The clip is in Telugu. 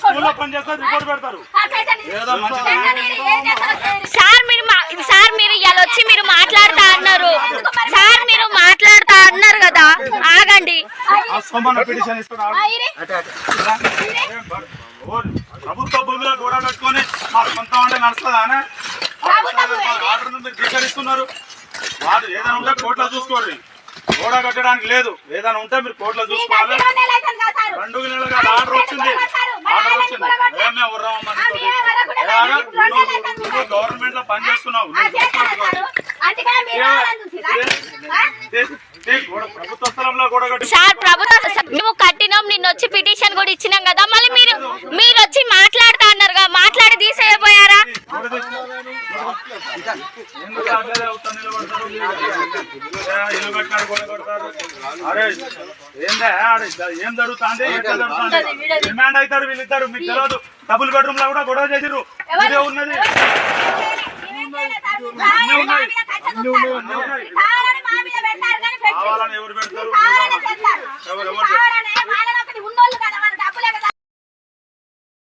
స్కూల్లో పని చేస్తే రిపోర్ట్ పెడతారు. ఏదో మంచి సార్ మీరు సార్ మీరు ఇవాళ వచ్చి మీరు మాట్లాడుతా అన్నారు. సార్ మీరు మాట్లాడుతా అన్నారు కదా. ఆగండి. ప్రభుత్వ భూమిలో గోడ కట్టుకొని మా సొంత అంటే నడుస్తుందా ధిక్కరిస్తున్నారు వాడు ఏదైనా ఉంటే కోర్టులో చూసుకోండి. గోడ కట్టడానికి లేదు. ఏదైనా ఉంటే మీరు కోర్టులో చూసుకోవాలి. గవర్నమెంట్లో పని చేస్తున్నావు నువ్వు చూసుకోవాలి ఏ- ఏ గోడ ప్రభుత్వ స్థలంలో గోడ ఏం జరుగుతుంది డిమాండ్ అవుతారు వీళ్ళిద్దరు మీకు తెలియదు డబుల్ బెడ్రూమ్లో కూడా గొడవ చేసిరు ఇదే ఉన్నది కావాలని ఎవరు పెడతారు?